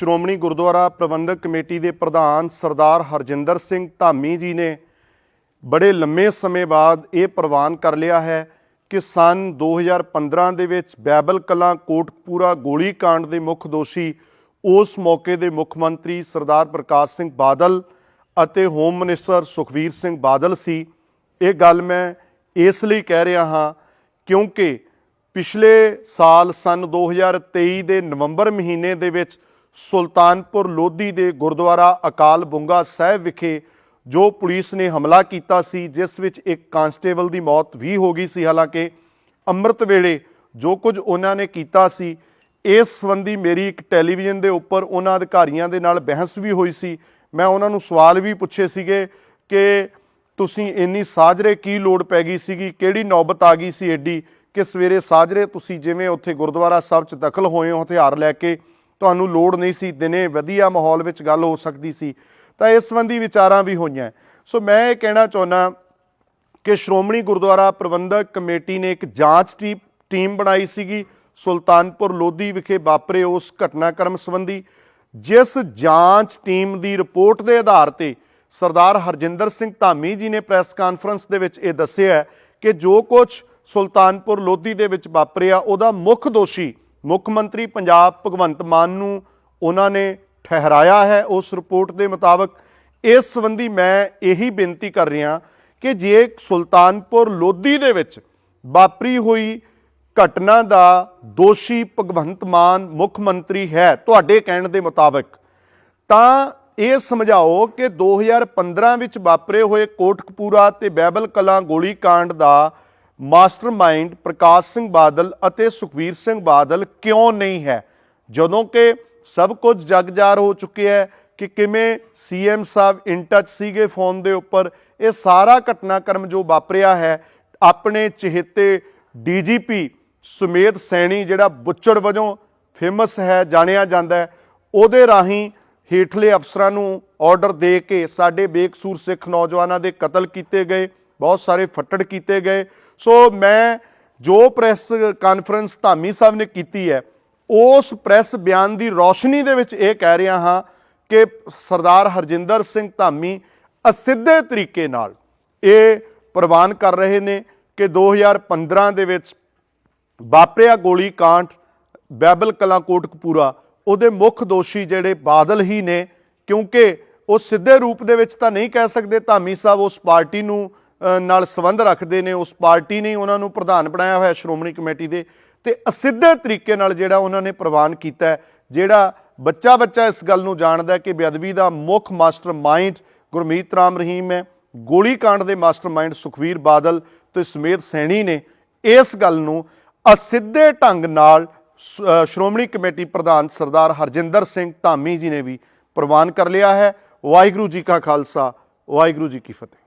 ਸ਼੍ਰੋਮਣੀ ਗੁਰਦੁਆਰਾ ਪ੍ਰਬੰਧਕ committee ਦੇ ਪ੍ਰਧਾਨ ਸਰਦਾਰ ਹਰਜਿੰਦਰ ਸਿੰਘ ਧਾਮੀ ਜੀ ਨੇ ਬੜੇ ਲੰਮੇ ਸਮੇਂ ਬਾਅਦ ਇਹ ਪ੍ਰਵਾਨ ਕਰ ਲਿਆ ਹੈ ਕਿ ਸਨ 2015 ਦੇ ਵਿੱਚ ਬੈਬਲ ਕਲਾਂ ਕੋਟਕਪੂਰਾ ਗੋਲੀकांड ਦੇ ਮੁੱਖ ਦੋਸ਼ੀ, ਉਸ ਮੌਕੇ ਦੇ ਮੁੱਖ ਮੰਤਰੀ ਸਰਦਾਰ ਪ੍ਰਕਾਸ਼ ਸਿੰਘ ਬਾਦਲ ਅਤੇ ਹੋਮ ਮਿਨਿਸਟਰ ਸੁਖਵੀਰ ਸਿੰਘ ਬਾਦਲ ਸੀ। ਇਹ ਗੱਲ ਮੈਂ ਇਸ ਲਈ ਕਹਿ ਰਿਹਾ ਹਾਂ ਕਿਉਂਕਿ ਪਿਛਲੇ ਸਾਲ ਸਨ 2023 ਦੇ ਨਵੰਬਰ ਮਹੀਨੇ ਦੇ ਵਿੱਚ ਸੁਲਤਾਨਪੁਰ ਲੋਧੀ ਦੇ ਗੁਰਦੁਆਰਾ ਅਕਾਲ ਬੁੰਗਾ ਸਾਹਿਬ ਵਿਖੇ ਜੋ ਪੁਲਿਸ ਨੇ ਹਮਲਾ ਕੀਤਾ ਸੀ, ਜਿਸ ਵਿੱਚ ਇੱਕ ਕਾਂਸਟੇਬਲ ਦੀ ਮੌਤ ਵੀ ਹੋ ਗਈ ਸੀ। ਹਾਲਾਂਕਿ ਅੰਮ੍ਰਿਤ ਵੇਲੇ ਜੋ ਕੁਝ ਉਹਨਾਂ ਨੇ ਕੀਤਾ ਸੀ, ਇਸ ਸੰਬੰਧੀ ਮੇਰੀ ਇੱਕ ਟੈਲੀਵਿਜ਼ਨ ਦੇ ਉੱਪਰ ਉਹਨਾਂ ਅਧਿਕਾਰੀਆਂ ਦੇ ਨਾਲ ਬਹਿਸ ਵੀ ਹੋਈ ਸੀ। ਮੈਂ ਉਹਨਾਂ ਨੂੰ ਸਵਾਲ ਵੀ ਪੁੱਛੇ ਸੀਗੇ ਕਿ ਤੁਸੀਂ ਇੰਨੀ ਸਾਜਰੇ ਕੀ ਲੋੜ ਪੈ ਗਈ ਸੀਗੀ, ਕਿਹੜੀ ਨੌਬਤ ਆ ਗਈ ਸੀ ਐਡੀ ਕਿ ਸਵੇਰੇ ਸਾਜਰੇ ਤੁਸੀਂ ਜਿਵੇਂ ਉੱਥੇ ਗੁਰਦੁਆਰਾ ਸਾਹਿਬ 'ਚ ਦਖਲ ਹੋਏ ਹੋ, ਹਥਿਆਰ ਲੈ ਕੇ ਤੁਹਾਨੂੰ ਲੋੜ ਨਹੀਂ ਸੀ, ਦਿਨੇ ਵਧੀਆ ਮਾਹੌਲ ਵਿੱਚ ਗੱਲ ਹੋ ਸਕਦੀ ਸੀ। ਤਾਂ ਇਸ ਸੰਬੰਧੀ ਵਿਚਾਰਾਂ ਵੀ ਹੋਈਆਂ। ਸੋ ਮੈਂ ਇਹ ਕਹਿਣਾ ਚਾਹੁੰਦਾ ਕਿ ਸ਼੍ਰੋਮਣੀ ਗੁਰਦੁਆਰਾ ਪ੍ਰਬੰਧਕ ਕਮੇਟੀ ਨੇ ਇੱਕ ਜਾਂਚ ਟੀ- ਟੀਮ ਬਣਾਈ ਸੀਗੀ। ਸੁਲਤਾਨਪੁਰ ਲੋਧੀ ਵਿਖੇ ਵਾਪਰੇ ਉਸ ਘਟਨਾਕ੍ਰਮ ਸੰਬੰਧੀ। ਜਿਸ ਜਾਂਚ ਟੀਮ ਦੀ ਰਿਪੋਰਟ ਦੇ ਆਧਾਰ ਤੇ ਸਰਦਾਰ ਹਰਜਿੰਦਰ ਸਿੰਘ ਧਾਮੀ ਜੀ ਨੇ ਪ੍ਰੈਸ ਕਾਨਫਰੰਸ ਦੇ ਵਿੱਚ ਇਹ ਦੱਸਿਆ ਕਿ ਜੋ ਕੁਝ ਸੁਲਤਾਨਪੁਰ ਲੋਧੀ ਦੇ ਵਿੱਚ ਵਾਪਰਿਆ, ਉਹਦਾ ਮੁੱਖ ਦੋਸ਼ੀ ਮੁੱਖ ਮੰਤਰੀ ਪੰਜਾਬ ਭਗਵੰਤ ਮਾਨ ਨੂੰ ਉਹਨਾਂ ਨੇ ਠਹਿਰਾਇਆ ਹੈ। ਉਸ ਰਿਪੋਰਟ ਦੇ ਮੁਤਾਬਕ ਇਸ ਸੰਬੰਧੀ ਮੈਂ ਇਹੀ ਬੇਨਤੀ ਕਰ ਰਿਹਾ ਕਿ ਜੇ ਸੁਲਤਾਨਪੁਰ ਲੋਧੀ ਦੇ ਵਿੱਚ ਵਾਪਰੀ ਹੋਈ ਘਟਨਾ ਦਾ ਦੋਸ਼ੀ ਭਗਵੰਤ ਮਾਨ ਮੁੱਖ ਮੰਤਰੀ ਹੈ ਤੁਹਾਡੇ ਕਹਿਣ ਦੇ ਮੁਤਾਬਕ, ਤਾਂ ਇਹ ਸਮਝਾਓ ਕਿ 2015 ਵਿੱਚ ਵਾਪਰੇ ਹੋਏ ਕੋਟਕਪੂਰਾ ਤੇ ਬੈਬਲ ਕਲਾਂ ਗੋਲੀकांड ਦਾ ਮਾਸਟਰਮਾਈਂਡ ਪ੍ਰਕਾਸ਼ ਸਿੰਘ ਬਾਦਲ ਅਤੇ ਸੁਖਵੀਰ ਸਿੰਘ ਬਾਦਲ ਕਿਉਂ ਨਹੀਂ ਹੈ? ਜਦੋਂ ਕਿ ਸਭ ਕੁਝ ਜਗਜਾਰ ਹੋ ਚੁੱਕਿਆ ਹੈ ਕਿ ਕਿਵੇਂ ਸੀਐਮ ਸਾਹਿਬ ਇਨ ਟੱਚ ਸੀਗੇ ਫੋਨ ਦੇ ਉੱਪਰ, ਇਹ ਸਾਰਾ ਘਟਨਾਕ੍ਰਮ ਜੋ ਵਾਪਰਿਆ ਹੈ, ਆਪਣੇ ਚਹੇਤੇ ਡੀਜੀਪੀ ਸੁਮੇਧ ਸੈਣੀ ਜਿਹੜਾ ਬੁੱਚੜ ਵਜੋਂ ਫੇਮਸ ਹੈ, ਜਾਣਿਆ ਜਾਂਦਾ ਉਹਦੇ ਰਾਹੀਂ ਹੇਠਲੇ ਅਫਸਰਾਂ ਨੂੰ ਆਰਡਰ ਦੇ ਕੇ ਸਾਡੇ ਬੇਕਸੂਰ ਸਿੱਖ ਨੌਜਵਾਨਾਂ ਦੇ ਕਤਲ ਕੀਤੇ ਗਏ। ਬਹੁਤ ਸਾਰੇ ਫੱਟੜ ਕੀਤੇ ਗਏ। ਸੋ ਮੈਂ ਜੋ ਪ੍ਰੈਸ ਕਾਨਫਰੰਸ ਧਾਮੀ ਸਾਹਿਬ ਨੇ ਕੀਤੀ ਹੈ, ਉਸ ਪ੍ਰੈਸ ਬਿਆਨ ਦੀ ਰੌਸ਼ਨੀ ਦੇ ਵਿੱਚ ਇਹ ਕਹਿ ਰਿਹਾ ਹਾਂ ਕਿ ਸਰਦਾਰ ਹਰਜਿੰਦਰ ਸਿੰਘ ਧਾਮੀ ਅਸਿੱਧੇ ਤਰੀਕੇ ਨਾਲ ਇਹ ਪ੍ਰਵਾਨ ਕਰ ਰਹੇ ਨੇ ਕਿ 2015 ਦੇ ਵਿੱਚ ਵਾਪਰਿਆ ਗੋਲੀ ਕਾਂਡ ਬੈਬਲ ਕਲਾਂ ਕੋਟਕਪੂਰਾ, ਉਹਦੇ ਮੁੱਖ ਦੋਸ਼ੀ ਜਿਹੜੇ ਬਾਦਲ ਹੀ ਨੇ, ਕਿਉਂਕਿ ਉਹ ਸਿੱਧੇ ਰੂਪ ਦੇ ਵਿੱਚ ਤਾਂ ਨਹੀਂ ਕਹਿ ਸਕਦੇ ਧਾਮੀ ਸਾਹਿਬ ਉਸ ਪਾਰਟੀ ਨੂੰ ਨਾਲ ਸੰਬੰਧ ਰੱਖਦੇ ਨੇ, ਉਸ ਪਾਰਟੀ ਨੇ ਉਹਨਾਂ ਨੂੰ ਪ੍ਰਧਾਨ ਬਣਾਇਆ ਹੋਇਆ ਸ਼੍ਰੋਮਣੀ ਕਮੇਟੀ ਦੇ। ਤੇ ਅਸਿੱਧੇ ਤਰੀਕੇ ਨਾਲ ਜਿਹੜਾ ਉਹਨਾਂ ਨੇ ਪ੍ਰਵਾਨ ਕੀਤਾ ਜਿਹੜਾ ਬੱਚਾ ਬੱਚਾ ਇਸ ਗੱਲ ਨੂੰ ਜਾਣਦਾ ਕਿ ਬੇਅਦਬੀ ਦਾ ਮੁੱਖ ਮਾਸਟਰ ਮਾਈਂਡ ਗੁਰਮੀਤ ਰਾਮ ਰਹੀਮ ਹੈ ਗੋਲੀकांड ਦੇ ਮਾਸਟਰ ਮਾਈਂਡ ਸੁਖਵੀਰ ਬਾਦਲ ਤੇ ਸਮੇਤ ਸੈਣੀ ਨੇ ਇਸ ਗੱਲ ਨੂੰ ਅਸਿੱਧੇ ਢੰਗ ਨਾਲ ਸ਼੍ਰੋਮਣੀ ਕਮੇਟੀ ਪ੍ਰਧਾਨ ਸਰਦਾਰ ਹਰਜਿੰਦਰ ਸਿੰਘ ਧਾਮੀ ਜੀ ਨੇ ਵੀ ਪ੍ਰਵਾਨ ਕਰ ਲਿਆ ਹੈ। ਵਾਹਿਗੁਰੂ ਜੀ ਕਾ ਖਾਲਸਾ, ਵਾਹਿਗੁਰੂ ਜੀ ਕੀ ਫਤਿਹ।